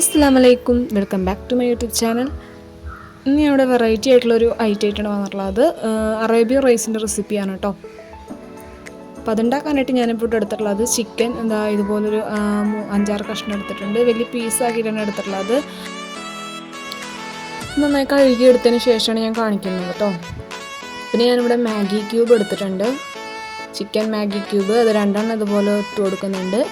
അസ്സാം വലൈക്കും welcome back to my YouTube channel. ഇന്ന് ഇവിടെ വെറൈറ്റി ആയിട്ടുള്ളൊരു ഐറ്റം ആയിട്ടാണ് വന്നിട്ടുള്ളത്. അറേബ്യൻ റൈസിന്റെ റെസിപ്പിയാണ് കേട്ടോ അപ്പോൾ അതുണ്ടാക്കാനായിട്ട് ഞാനിപ്പോൾ ഇവിടെ എടുത്തിട്ടുള്ളത് ചിക്കൻ എന്താ ഇതുപോലൊരു അഞ്ചാറ് കഷ്ണം എടുത്തിട്ടുണ്ട്. വലിയ പീസാക്കിയിട്ടാണ് എടുത്തിട്ടുള്ളത്. നന്നായി കഴുകി എടുത്തതിന് ശേഷമാണ് ഞാൻ കാണിക്കുന്നത് കേട്ടോ പിന്നെ ഞാനിവിടെ മാഗി ക്യൂബ് എടുത്തിട്ടുണ്ട്. ചിക്കൻ മാഗി ക്യൂബ് അത് രണ്ടെണ്ണം ഇതുപോലെ ഇട്ട് കൊടുക്കുന്നുണ്ട്.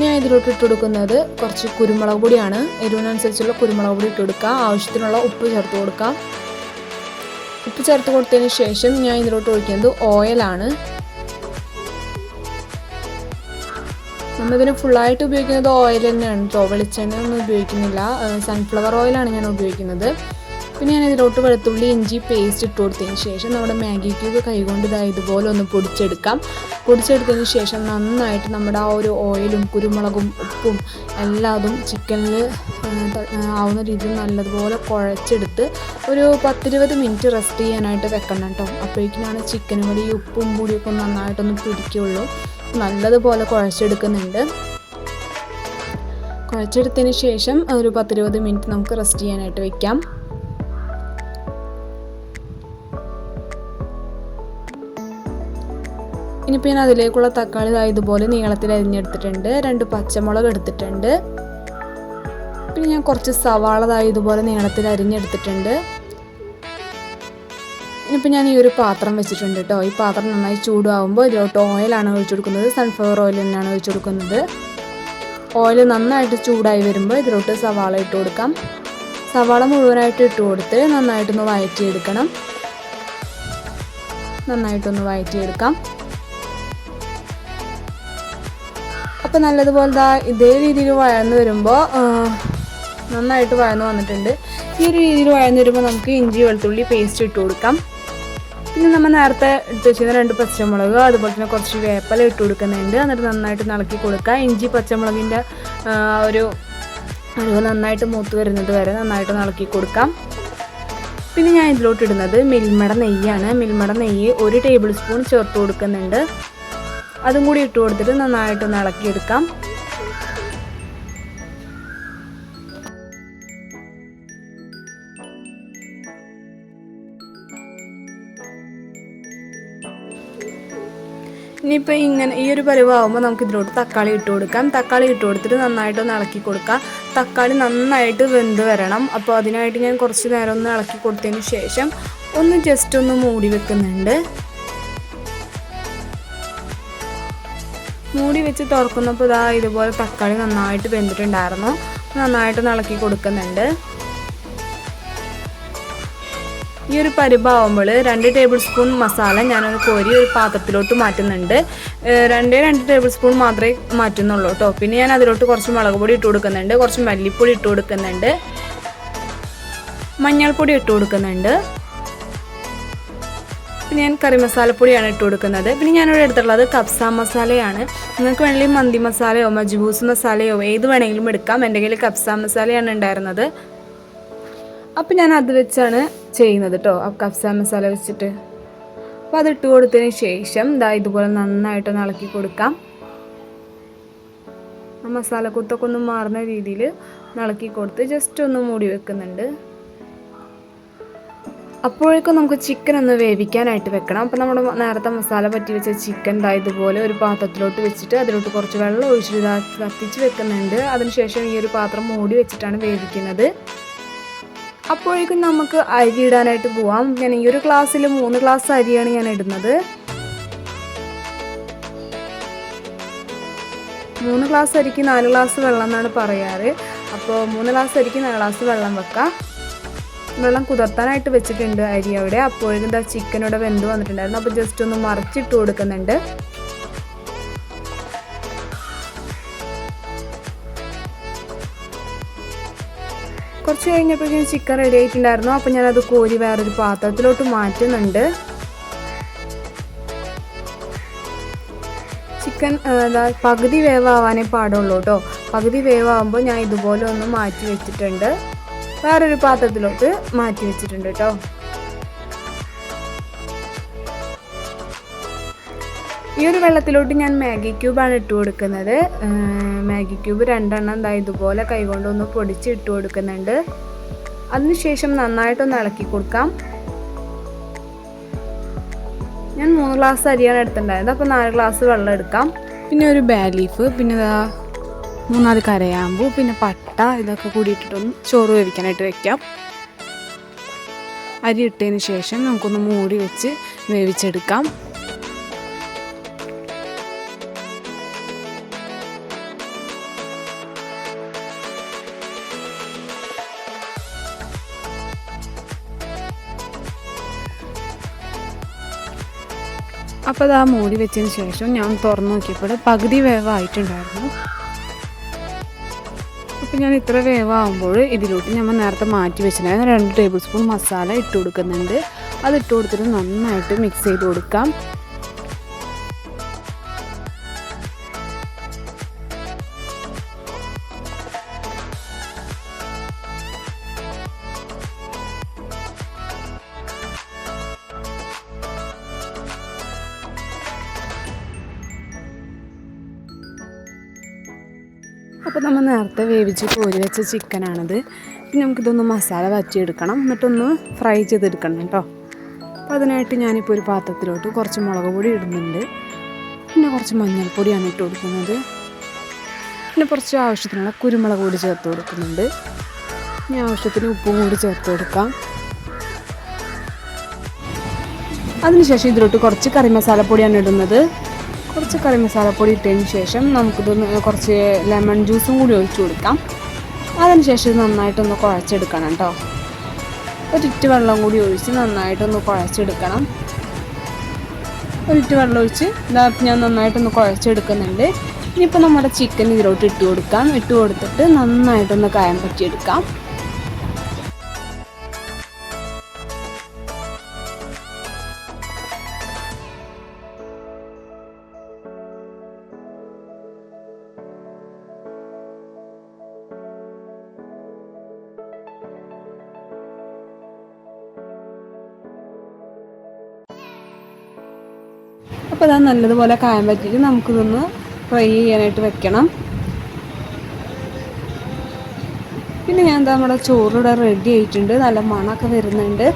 ഞാൻ ഇതിലോട്ട് ഇട്ട് കൊടുക്കുന്നത് കുറച്ച് കുരുമുളക് പൊടിയാണ്. എരിവിനനുസരിച്ചുള്ള കുരുമുളക് പൊടി ഇട്ട് കൊടുക്കുക. ആവശ്യത്തിനുള്ള ഉപ്പ് ചേർത്ത് കൊടുക്കാം ഉപ്പ് ചേർത്ത് കൊടുത്തതിന് ശേഷം ഞാൻ ഇതിലോട്ട് ഒഴിക്കുന്നത് ഓയിലാണ്. നമ്മളിതിന് ഫുള്ളായിട്ട് ഉപയോഗിക്കുന്നത് ഓയിൽ തന്നെയാണ്. കേട്ടോ വെളിച്ചെണ്ണ ഒന്നും ഉപയോഗിക്കുന്നില്ല സൺഫ്ലവർ ഓയിലാണ് ഞാൻ ഉപയോഗിക്കുന്നത്. പിന്നെ ഞാൻ ഇതിലോട്ട് വെളുത്തുള്ളി ഇഞ്ചി പേസ്റ്റ് ഇട്ട് കൊടുത്തതിന് ശേഷം നമ്മുടെ മാഗി ക്യൂബ് കൈകൊണ്ട് ഇതാ ഇതുപോലെ ഒന്ന് പൊടിച്ചെടുക്കാം. പൊടിച്ചെടുത്തതിന് ശേഷം നന്നായിട്ട് നമ്മുടെ ആ ഒരു ഓയിലും കുരുമുളകും ഉപ്പും എല്ലാതും ചിക്കനിൽ ആവുന്ന രീതിയിൽ നല്ലതുപോലെ കുഴച്ചെടുത്ത് ഒരു പത്തിരുപത് മിനിറ്റ് റെസ്റ്റ് ചെയ്യാനായിട്ട് വെക്കണം കേട്ടോ. അപ്പോഴേക്കിനാണ് ചിക്കനും കൂടി ഉപ്പും കൂടിയൊക്കെ നന്നായിട്ടൊന്ന് പിടിക്കുള്ളൂ. നല്ലതുപോലെ കുഴച്ചെടുക്കുന്നുണ്ട്. കുഴച്ചെടുത്തതിന് ശേഷം ഒരു പത്തിരുപത് മിനിറ്റ് നമുക്ക് റെസ്റ്റ് ചെയ്യാനായിട്ട് വെക്കാം. ഇനിയിപ്പോൾ ഞാൻ അതിലേക്കുള്ള തക്കാളി ഇതുപോലെ നീളത്തിൽ അരിഞ്ഞെടുത്തിട്ടുണ്ട്. രണ്ട് പച്ചമുളക് എടുത്തിട്ടുണ്ട്. പിന്നെ ഞാൻ കുറച്ച് സവാള ഇതുപോലെ നീളത്തിൽ അരിഞ്ഞെടുത്തിട്ടുണ്ട്. ഇനിയിപ്പോൾ ഞാൻ ഈ ഒരു പാത്രം വെച്ചിട്ടുണ്ട് കേട്ടോ ഈ പാത്രം നന്നായി ചൂടാവുമ്പോൾ ഇതിലോട്ട് ഓയിലാണ് ഒഴിച്ചു കൊടുക്കുന്നത്. സൺഫ്ലവർ ഓയിൽ തന്നെയാണ് ഒഴിച്ചു കൊടുക്കുന്നത്. ഓയിൽ നന്നായിട്ട് ചൂടായി വരുമ്പോൾ ഇതിലോട്ട് സവാള ഇട്ട് കൊടുക്കാം. സവാള മുഴുവനായിട്ട് ഇട്ട് കൊടുത്ത് നന്നായിട്ടൊന്ന് വഴറ്റിയെടുക്കണം. നന്നായിട്ടൊന്ന് വഴറ്റിയെടുക്കാം. അപ്പോൾ നല്ലതുപോലെ ദാ ഇതേ രീതിയിൽ വഴന്ന് വരുമ്പോൾ നന്നായിട്ട് വഴന്ന് വന്നിട്ടുണ്ട്. ഈ ഒരു രീതിയിൽ വഴന്ന് വരുമ്പോൾ നമുക്ക് ഇഞ്ചി വെളുത്തുള്ളി പേസ്റ്റ് ഇട്ട് കൊടുക്കാം. പിന്നെ നമ്മൾ നേരത്തെ ഇട്ട് വെച്ചിരുന്ന രണ്ട് പച്ചമുളക് അതുപോലെ തന്നെ കുറച്ച് വേപ്പല ഇട്ട് കൊടുക്കുന്നുണ്ട്. എന്നിട്ട് നന്നായിട്ട് ഇളക്കി കൊടുക്കുക. ഇഞ്ചി പച്ചമുളകിന്റെ ഒരു അളവ് നന്നായിട്ട് മൂത്ത് വരുന്നത് വരെ നന്നായിട്ട് ഇളക്കി കൊടുക്കാം. പിന്നെ ഞാൻ ഇതിലോട്ട് ഇടുന്നത് മിൽമയുടെ നെയ്യാണ്. മിൽമയുടെ നെയ്യ് ഒരു ടേബിൾ സ്പൂൺ ചേർത്ത് കൊടുക്കുന്നുണ്ട്. അതും കൂടി ഇട്ട് കൊടുത്തിട്ട് നന്നായിട്ടൊന്ന് ഇളക്കിയെടുക്കാം. ഇനിയിപ്പോൾ ഇങ്ങനെ ഈ ഒരു പരിവാകുമ്പോൾ നമുക്ക് ഇതിലോട്ട് തക്കാളി ഇട്ട് കൊടുക്കാം. തക്കാളി ഇട്ട് കൊടുത്തിട്ട് നന്നായിട്ടൊന്ന് ഇളക്കി കൊടുക്കാം. തക്കാളി നന്നായിട്ട് വെന്ത് വരണം. അപ്പോൾ അതിനായിട്ട് ഞാൻ കുറച്ച് നേരം ഒന്ന് ഇളക്കി കൊടുത്തതിന് ശേഷം ഒന്ന് ജസ്റ്റ് ഒന്ന് മൂടി വെക്കുന്നുണ്ട്. മൂടി വെച്ച് തുറക്കുന്നപ്പോൾ ഇതാ ഇതുപോലെ തക്കാളി നന്നായിട്ട് വെന്തിട്ടുണ്ടായിരുന്നു. നന്നായിട്ട് ഇളക്കി കൊടുക്കുന്നുണ്ട്. ഈ ഒരു പരിഭാവുമ്പോൾ രണ്ട് ടേബിൾ സ്പൂൺ മസാല ഞാനൊന്ന് കോരി ഒരു പാത്രത്തിലോട്ട് മാറ്റുന്നുണ്ട്. രണ്ടേ രണ്ട് ടേബിൾ സ്പൂൺ മാത്രമേ മാറ്റുന്നുള്ളൂ കേട്ടോ. പിന്നെ ഞാൻ അതിലോട്ട് കുറച്ച് മുളക് പൊടി ഇട്ട് കൊടുക്കുന്നുണ്ട്. കുറച്ച് മല്ലിപ്പൊടി ഇട്ട് കൊടുക്കുന്നുണ്ട്. മഞ്ഞൾപ്പൊടി ഇട്ട് കൊടുക്കുന്നുണ്ട്. ഞാൻ കറി മസാലപ്പൊടിയാണ് ഇട്ട് കൊടുക്കുന്നത്. പിന്നെ ഞാനിവിടെ എടുത്തിട്ടുള്ളത് കബ്സ മസാലയാണ്. നിങ്ങൾക്ക് വേണമെങ്കിൽ മന്തി മസാലയോ മജ്ബൂസ് മസാലയോ ഏത് വേണമെങ്കിലും എടുക്കാം. എന്റെ കയ്യിൽ കബ്സ മസാലയാണ് ഉണ്ടായിരുന്നത്. അപ്പം ഞാൻ അത് വെച്ചാണ് ചെയ്യുന്നത് കേട്ടോ കബ്സ മസാല വെച്ചിട്ട്. അപ്പോൾ അത് ഇട്ട് കൊടുത്തതിന് ശേഷം ഇതാ ഇതുപോലെ നന്നായിട്ട് ഇളക്കി കൊടുക്കാം. ആ മസാലക്കൂത്തൊക്കെ ഒന്ന് മാറുന്ന രീതിയിൽ ഇളക്കി കൊടുത്ത് ജസ്റ്റ് ഒന്ന് മൂടി വെക്കുന്നുണ്ട്. അപ്പോഴേക്കും നമുക്ക് ചിക്കൻ ഒന്ന് വേവിക്കാനായിട്ട് വെക്കണം. അപ്പോൾ നമ്മൾ നേരത്തെ മസാല പറ്റി വെച്ച ചിക്കൻ ദാ ഇതുപോലെ ഒരു പാത്രത്തിലോട്ട് വെച്ചിട്ട് അതിലോട്ട് കുറച്ച് വെള്ളം ഒഴിച്ചിട്ട് കത്തിച്ച് വെക്കുന്നുണ്ട്. അതിനുശേഷം ഈ ഒരു പാത്രം മൂടി വെച്ചിട്ടാണ് വേവിക്കുന്നത്. അപ്പോഴേക്കും നമുക്ക് അരി ഇടാനായിട്ട് പോവാം. ഞാൻ ഈ ഒരു ഗ്ലാസ്സിൽ മൂന്ന് ഗ്ലാസ് അരിയാണ് ഞാൻ ഇടുന്നത്. മൂന്ന് ഗ്ലാസ് അരിക്ക് നാല് ഗ്ലാസ് വെള്ളം എന്നാണ് പറയാറ്. അപ്പോൾ മൂന്ന് ഗ്ലാസ് അരിക്ക് നാല് ഗ്ലാസ് വെള്ളം വെക്കാം. വെള്ളം കുതിർത്താനായിട്ട് വെച്ചിട്ടുണ്ട് അരി അവിടെ. അപ്പോഴേക്കും എന്താ ചിക്കനോടെ വെന്ത് വന്നിട്ടുണ്ടായിരുന്നു. അപ്പോൾ ജസ്റ്റ് ഒന്ന് മറിച്ചിട്ട് കൊടുക്കുന്നുണ്ട്. കുറച്ച് കഴിഞ്ഞപ്പോഴേക്കും ചിക്കൻ റെഡി ആയിട്ടുണ്ടായിരുന്നു. അപ്പോൾ ഞാനത് കോരി വേറൊരു പാത്രത്തിലോട്ട് മാറ്റുന്നുണ്ട്. ചിക്കൻ പകുതി വേവാവാനേ പാടുള്ളൂ കേട്ടോ. പകുതി വേവാകുമ്പോൾ ഞാൻ ഇതുപോലെ ഒന്ന് മാറ്റി വെച്ചിട്ടുണ്ട്. വേറൊരു പാത്രത്തിലോട്ട് മാറ്റി വെച്ചിട്ടുണ്ട് കേട്ടോ. ഈ ഒരു വെള്ളത്തിലോട്ട് ഞാൻ മാഗി ക്യൂബാണ് ഇട്ട് കൊടുക്കുന്നത്. മാഗി ക്യൂബ് രണ്ടെണ്ണം എന്താ ഇതുപോലെ കൈകൊണ്ടൊന്ന് പൊടിച്ച് ഇട്ട് കൊടുക്കുന്നുണ്ട്. അതിനുശേഷം നന്നായിട്ടൊന്ന് ഇളക്കി കൊടുക്കാം. ഞാൻ മൂന്ന് ഗ്ലാസ് അരിയാണ് എടുത്തിട്ടുണ്ടായത് അപ്പോൾ നാല് ഗ്ലാസ് വെള്ളം എടുക്കാം. പിന്നെ ഒരു ബാലീഫ് പിന്നെ മൂന്നാൽ കരയാമ്പൂ പിന്നെ പട്ട ഇതൊക്കെ കൂടി ഇട്ടിട്ടൊന്ന് ചോറ് വേവിക്കാനായിട്ട് വെക്കാം. അരി ഇട്ടതിന് ശേഷം നമുക്കൊന്ന് മൂടി വെച്ച് വേവിച്ചെടുക്കാം. അപ്പോൾ അത് ആ മൂടി വെച്ചതിന് ശേഷം ഞാൻ തുറന്നു നോക്കിയപ്പോൾ പകുതി വേവായിട്ടുണ്ടായിരുന്നു. അപ്പോൾ ഞാൻ ഇത്ര വേവാകുമ്പോൾ ഇതിലോട്ട് നമ്മൾ നേരത്തെ മാറ്റി വെച്ചിട്ടുണ്ടായിരുന്നു. രണ്ട് ടേബിൾ സ്പൂൺ മസാല ഇട്ട് കൊടുക്കുന്നുണ്ട്. അത് ഇട്ട് കൊടുത്തിട്ട് നന്നായിട്ട് മിക്സ് ചെയ്ത് കൊടുക്കാം. അപ്പോൾ നമ്മൾ നേരത്തെ വേവിച്ച് കോരി വെച്ച ചിക്കനാണിത്. പിന്നെ നമുക്കിതൊന്ന് മസാല വറ്റിയെടുക്കണം. എന്നിട്ടൊന്ന് ഫ്രൈ ചെയ്തെടുക്കണം കേട്ടോ. അപ്പോൾ അതിനായിട്ട് ഞാനിപ്പോൾ ഒരു പാത്രത്തിലോട്ട് കുറച്ച് മുളക് പൊടി ഇടുന്നുണ്ട്. പിന്നെ കുറച്ച് മഞ്ഞൾപ്പൊടിയാണ് ഇട്ട് കൊടുക്കുന്നത്. പിന്നെ കുറച്ച് ആവശ്യത്തിനുള്ള കുരുമുളക് പൊടി ചേർത്ത് കൊടുക്കുന്നുണ്ട്. ഇനി ആവശ്യത്തിന് ഉപ്പും കൂടി ചേർത്ത് കൊടുക്കാം. അതിനുശേഷം ഇതിലോട്ട് കുറച്ച് കറി മസാലപ്പൊടിയാണ് ഇടുന്നത്. കുറച്ച് കറി മസാലപ്പൊടി ഇട്ടതിന് ശേഷം നമുക്കിത് കുറച്ച് ലെമൺ ജ്യൂസും കൂടി ഒഴിച്ചു കൊടുക്കാം. അതിനുശേഷം ഇത് നന്നായിട്ടൊന്ന് കുഴച്ചെടുക്കണം കേട്ടോ ഒരിറ്റ് വെള്ളം കൂടി ഒഴിച്ച് നന്നായിട്ടൊന്ന് കുഴച്ചെടുക്കണം. ഒരിറ്റ് വെള്ളം ഒഴിച്ച് ഇതാ ഞാൻ നന്നായിട്ടൊന്ന് കുഴച്ചെടുക്കുന്നുണ്ട്. ഇനിയിപ്പോൾ നമ്മുടെ ചിക്കൻ ഇതിലോട്ട് ഇട്ട് കൊടുക്കാം. ഇട്ട് കൊടുത്തിട്ട് നന്നായിട്ടൊന്ന് കായം പറ്റിയെടുക്കാം. അപ്പോൾ ഇതാ നല്ലതുപോലെ കായം പറ്റിയിട്ട് നമുക്കിതൊന്ന് ഫ്രൈ ചെയ്യാനായിട്ട് വെക്കണം. പിന്നെ ഞാൻ നമ്മുടെ ചോറിവിടെ റെഡി ആയിട്ടുണ്ട്. നല്ല മണമൊക്കെ വരുന്നുണ്ട്.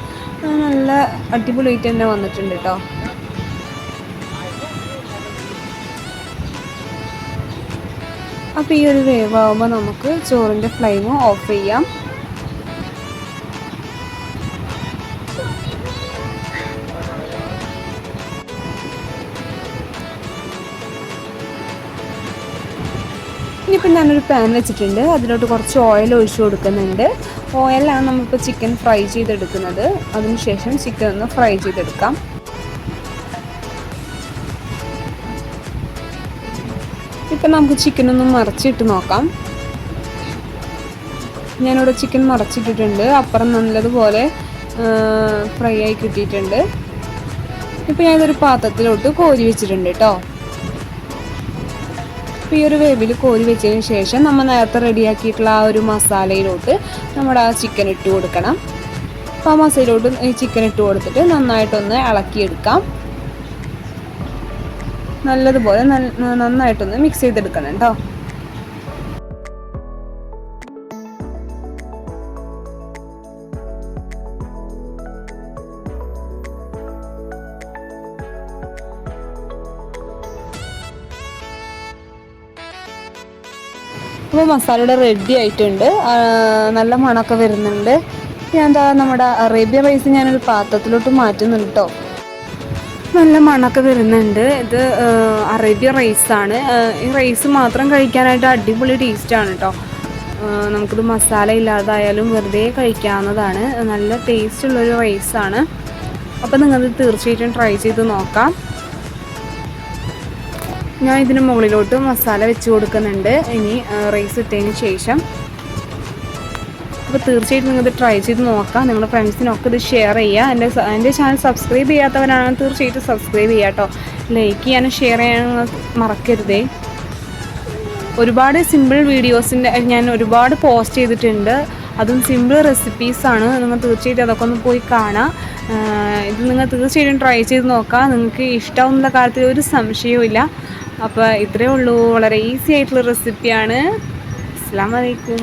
നല്ല അടിപൊളിയായിട്ട് തന്നെ വന്നിട്ടുണ്ട് കേട്ടോ അപ്പോൾ ഈ ഒരു വേവാകുമ്പോൾ നമുക്ക് ചോറിന്റെ ഫ്ലെയിം ഓഫ് ചെയ്യാം. ഇനിയിപ്പോൾ ഞാനൊരു പാൻ വെച്ചിട്ടുണ്ട്. അതിലോട്ട് കുറച്ച് ഓയിൽ ഒഴിച്ച് കൊടുക്കുന്നുണ്ട്. ഓയിലാണ് നമ്മളിപ്പോൾ ചിക്കൻ ഫ്രൈ ചെയ്തെടുക്കുന്നത്. അതിനുശേഷം ചിക്കൻ ഒന്ന് ഫ്രൈ ചെയ്തെടുക്കാം. ഇപ്പം നമുക്ക് ചിക്കൻ ഒന്ന് മറച്ചിട്ട് നോക്കാം. ഞാനിവിടെ ചിക്കൻ മറച്ചിട്ടിട്ടുണ്ട്. അപ്പുറം നല്ലതുപോലെ ഫ്രൈ ആയി കിട്ടിയിട്ടുണ്ട്. ഇപ്പം ഞാനിതൊരു പാത്രത്തിലോട്ട് കോരി വെച്ചിട്ടുണ്ട് കേട്ടോ. ഈ ഒരു വേവിൽ കോരി വെച്ചതിന് ശേഷം നമ്മൾ നേരത്തെ റെഡിയാക്കിയിട്ടുള്ള ആ ഒരു മസാലയിലോട്ട് നമ്മുടെ ആ ചിക്കൻ ഇട്ട് കൊടുക്കണം. അപ്പോൾ ആ മസാലയിലോട്ട് ഈ ചിക്കൻ ഇട്ട് കൊടുത്തിട്ട് നന്നായിട്ടൊന്ന് ഇളക്കിയെടുക്കാം. നല്ലതുപോലെ നന്നായിട്ടൊന്ന് മിക്സ് ചെയ്തെടുക്കണം കേട്ടോ അപ്പോൾ മസാല ഇവിടെ റെഡി ആയിട്ടുണ്ട് നല്ല മണമൊക്കെ വരുന്നുണ്ട്. ഞാൻ എന്താ നമ്മുടെ അറേബ്യ റൈസ് ഞാനൊരു പാത്രത്തിലോട്ട് മാറ്റുന്നുണ്ട് കേട്ടോ നല്ല മണമൊക്കെ വരുന്നുണ്ട്. ഇത് അറേബ്യ റൈസാണ് ഈ റൈസ് മാത്രം കഴിക്കാനായിട്ട് അടിപൊളി ടേസ്റ്റാണ് കേട്ടോ നമുക്കിത് മസാല ഇല്ലാതായാലും വെറുതെ കഴിക്കാവുന്നതാണ്. നല്ല ടേസ്റ്റുള്ളൊരു റൈസാണ് അപ്പോൾ നിങ്ങളിത് തീർച്ചയായിട്ടും ട്രൈ ചെയ്ത് നോക്കാം. ഞാൻ ഇതിന് മുകളിലോട്ട് മസാല വെച്ച് കൊടുക്കുന്നുണ്ട്. ഇനി റൈസ് ഇട്ടതിന് ശേഷം. അപ്പോൾ തീർച്ചയായിട്ടും നിങ്ങൾക്ക് ട്രൈ ചെയ്ത് നോക്കാം. നിങ്ങളുടെ ഫ്രണ്ട്സിനൊക്കെ ഇത് ഷെയർ ചെയ്യുക എന്റെ എന്റെ ചാനൽ സബ്സ്ക്രൈബ് ചെയ്യാത്തവരാണെങ്കിൽ തീർച്ചയായിട്ടും സബ്സ്ക്രൈബ് ചെയ്യുക കേട്ടോ ലൈക്ക് ചെയ്യാനും ഷെയർ ചെയ്യാനും മറക്കരുതേ. ഒരുപാട് സിമ്പിൾ വീഡിയോസിന്റെ ഞാൻ ഒരുപാട് പോസ്റ്റ് ചെയ്തിട്ടുണ്ട്. അതും സിമ്പിൾ റെസിപ്പീസാണ് നിങ്ങൾ തീർച്ചയായിട്ടും അതൊക്കെ ഒന്ന് പോയി കാണാം. ഇത് നിങ്ങൾ തീർച്ചയായിട്ടും ട്രൈ ചെയ്ത് നോക്കാം. നിങ്ങൾക്ക് ഇഷ്ടമാവും കാര്യത്തിൽ ഒരു സംശയവും അപ്പോൾ ഇത്രയേ ഉള്ളൂ. വളരെ ഈസി ആയിട്ടുള്ള റെസിപ്പിയാണ് അസ്സാം വലൈക്കും